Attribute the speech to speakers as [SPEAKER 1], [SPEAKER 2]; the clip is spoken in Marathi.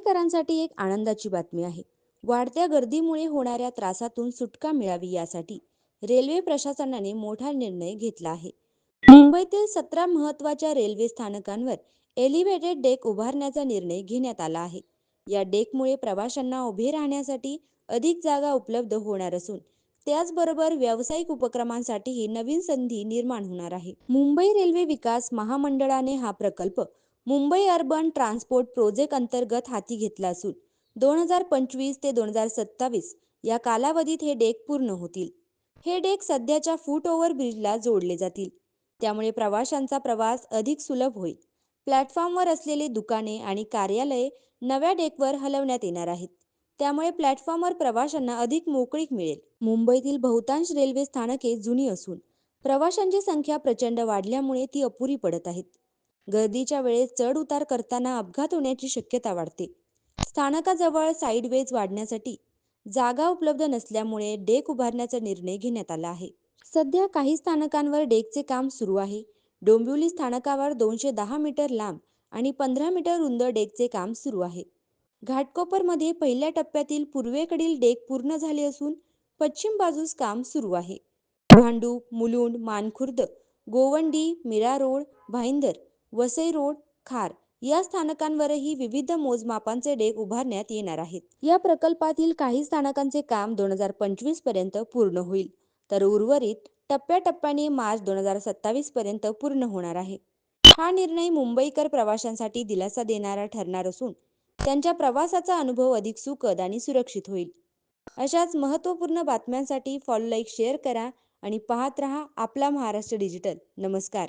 [SPEAKER 1] प्रवाशांसाठी एक आनंदाची बातमी आहे. वाढत्या गर्दीमुळे होणाऱ्या त्रासातून सुटका मिळावी यासाठी रेल्वे प्रशासनाने मोठा निर्णय घेतला आहे. मुंबईतील सतरा महत्त्वाच्या रेल्वे स्थानकांवर एलिव्हेटेड डेक उभारण्याचा निर्णय घेण्यात आला आहे. या डेकमुळे प्रवाशांना उभे राहण्यासाठी अधिक जागा उपलब्ध होणार असून त्याचबरोबर व्यावसायिक उपक्रमांसाठीही नवीन संधी निर्माण होणार आहे. मुंबई रेल्वे विकास महामंडळाने हा प्रकल्प मुंबई अर्बन ट्रान्सपोर्ट प्रोजेक्ट अंतर्गत हाती घेतला असून दोन हजार पंचवीस ते दोन हजार सत्तावीस या कालावधीत हे डेक पूर्ण होतील. हे डेक सध्याच्या फूट ओव्हर ब्रिजला जोडले जातील. त्यामुळे प्रवाशांचा प्रवास अधिक सुलभ होईल. प्लॅटफॉर्मवर असलेली दुकाने आणि कार्यालये नव्या डेकवर हलवण्यात येणार आहेत. त्यामुळे प्लॅटफॉर्मवर प्रवाशांना अधिक मोकळीक मिळेल. मुंबईतील बहुतांश रेल्वे स्थानके जुनी असून प्रवाशांची संख्या प्रचंड वाढल्यामुळे ती अपुरी पडत आहेत. गर्दीच्या वेळेस चढ उतार करताना अपघात होण्याची शक्यता वाढते. स्थानकाजवळ साईडवेज वाढण्यासाठी जागा उपलब्ध नसल्यामुळे डेक उभारण्याचा निर्णय घेण्यात आला आहे. सध्या काही स्थानकांवर डेकचे काम सुरू आहे. डोंबिवली स्थानकावर दोनशे दहा मीटर लांब आणि पंधरा मीटर रुंद डेकचे काम सुरू आहे. घाटकोपरमध्ये पहिल्या टप्प्यातील पूर्वेकडील डेक पूर्ण झाले असून पश्चिम बाजूस काम सुरू आहे. भांडू मुलुंड मानखुर्द गोवंडी मिरा रोड भाईंदर वसई रोड खार या स्थानकांवरही विविध मोजमापांचे डेक उभारण्यात येणार आहेत. या प्रकल्पातील काही स्थानकांचे काम दोन हजार पंचवीसपर्यंत पूर्ण होईल. तर उर्वरित टप्प्याटप्प्याने मार्च दोन हजार सत्तावीस पर्यंत पूर्ण होणार आहे. हा निर्णय मुंबईकर प्रवाशांसाठी दिलासा देणारा ठरणार असून त्यांच्या प्रवासाचा अनुभव अधिक सुखद आणि सुरक्षित होईल. अशाच महत्त्वपूर्ण बातम्यांसाठी फॉलो लाईक शेअर करा आणि पाहत रहा आपला महाराष्ट्र डिजिटल नमस्कार.